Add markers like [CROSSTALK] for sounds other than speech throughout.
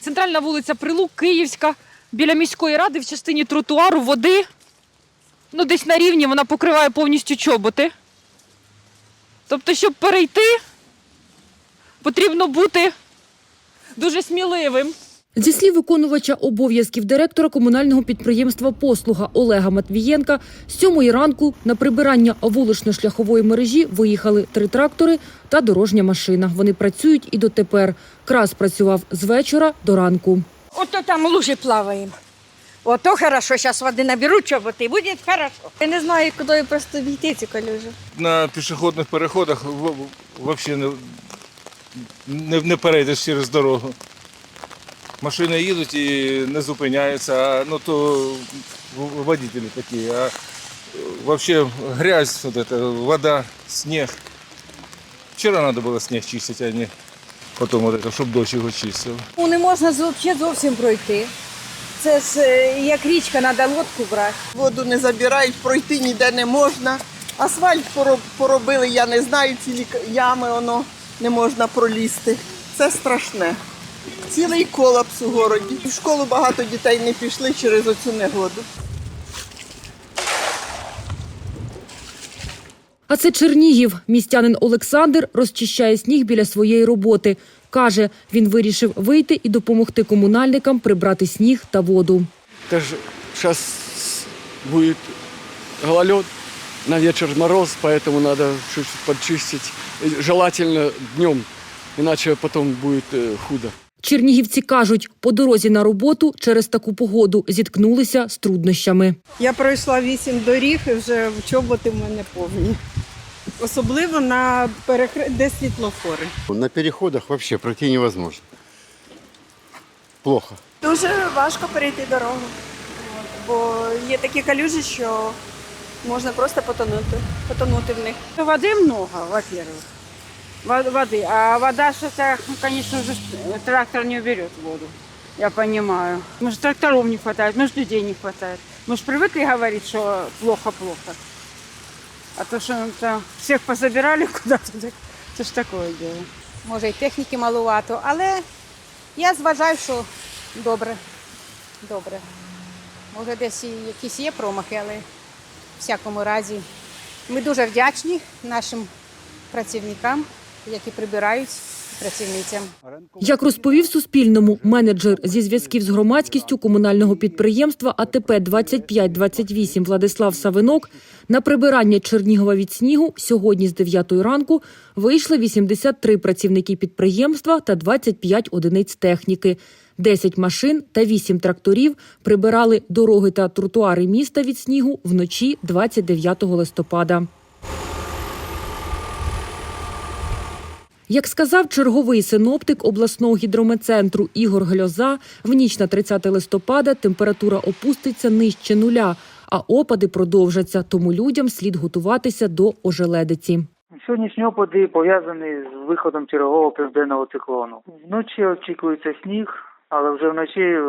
Центральна вулиця Прилук, Київська, біля міської ради в частині тротуару води. Ну, десь на рівні вона покриває повністю чоботи. Тобто, щоб перейти, потрібно бути дуже сміливим. Зі слів виконувача обов'язків директора комунального підприємства Послуга Олега Матвієнка, з сьомої ранку на прибирання вулично-шляхової мережі виїхали три трактори та дорожня машина. Вони працюють і дотепер. Крас працював з вечора до ранку. Ото там лужи плаваємо. Ото хорошо, зараз води наберуть чоботи, буде хорошо. Я не знаю, куди просто обійти ці калюжі. На пішохідних переходах взагалі не, не, не перейдеш через дорогу. Машини їдуть і не зупиняються, ну то водителі такі. А взагалі грязь, вот это, вода, сніг. Вчора треба було сніг чистити, а не потім вот это, щоб дощ його чистив. Ну, не можна взагалі зовсім пройти. Це ж е, як річка, треба лодку брати. Воду не забирають, пройти ніде не можна. Асфальт поробили, я не знаю, цілі ями воно не можна пролізти. Це страшне. Цілий колапс у городі. В школу багато дітей не пішли через оцю негоду. А це Чернігів. Містянин Олександр розчищає сніг біля своєї роботи. Каже, він вирішив вийти і допомогти комунальникам прибрати сніг та воду. Это же сейчас будет гололед, на вечер мороз, поэтому надо чуть-чуть подчистить. И Желательно днем, иначе потом будет э, худо. Чернігівці кажуть, по дорозі на роботу через таку погоду зіткнулися з труднощами. Я пройшла вісім доріг і вже чоботи в мене повні. Особливо на перехр... де світлофори. На переходах вообще пройти невозможно. Плохо. Дуже важко перейти дорогу, бо є такі калюжі, що можна просто потонути, потонути в них. Води много, во-первых Во- Воды. А вода что то, конечно же, трактор не уберет воду. Я понимаю. Может, тракторов не хватает, может, людей не хватает. Мы же привыкли говорить, что плохо-плохо. А то, что там всех позабирали куда-то, [LAUGHS] так это ж такое дело. Може, і техніки малувато, але я зважаю, що добре. Добре. Може, десь і якісь є промахи, але в всякому разі ми дуже вдячні нашим працівникам, які прибирають працівницям. Як розповів Суспільному менеджер зі зв'язків з громадськістю комунального підприємства АТП 2528 Владислав Савинок, на прибирання Чернігова від снігу сьогодні з 9 ранку вийшли 83 працівники підприємства та 25 одиниць техніки. 10 машин та 8 тракторів прибирали дороги та тротуари міста від снігу вночі 29 листопада. Як сказав черговий синоптик обласного гідрометцентру Ігор Гльоза, в ніч на 30 листопада температура опуститься нижче нуля, а опади продовжаться, тому людям слід готуватися до ожеледиці. Сьогоднішні опади пов'язані з виходом чергового південного циклону. Вночі очікується сніг, але вже вночі е,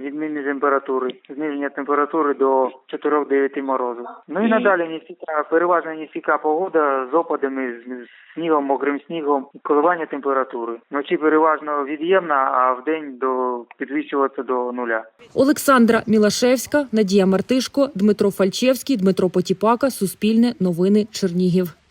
відмінні температури, зниження температури до 4-9 морозу. Ну і надалі нестійка, переважно нестійка погода з опадами, з з снігом, мокрим снігом, коливання температури. Вночі переважно від'ємна, а вдень до підвищуватися до нуля. Олександра Мілашевська, Надія Мартишко, Дмитро Фальчевський, Дмитро Потіпака, Суспільне, Новини, Чернігів.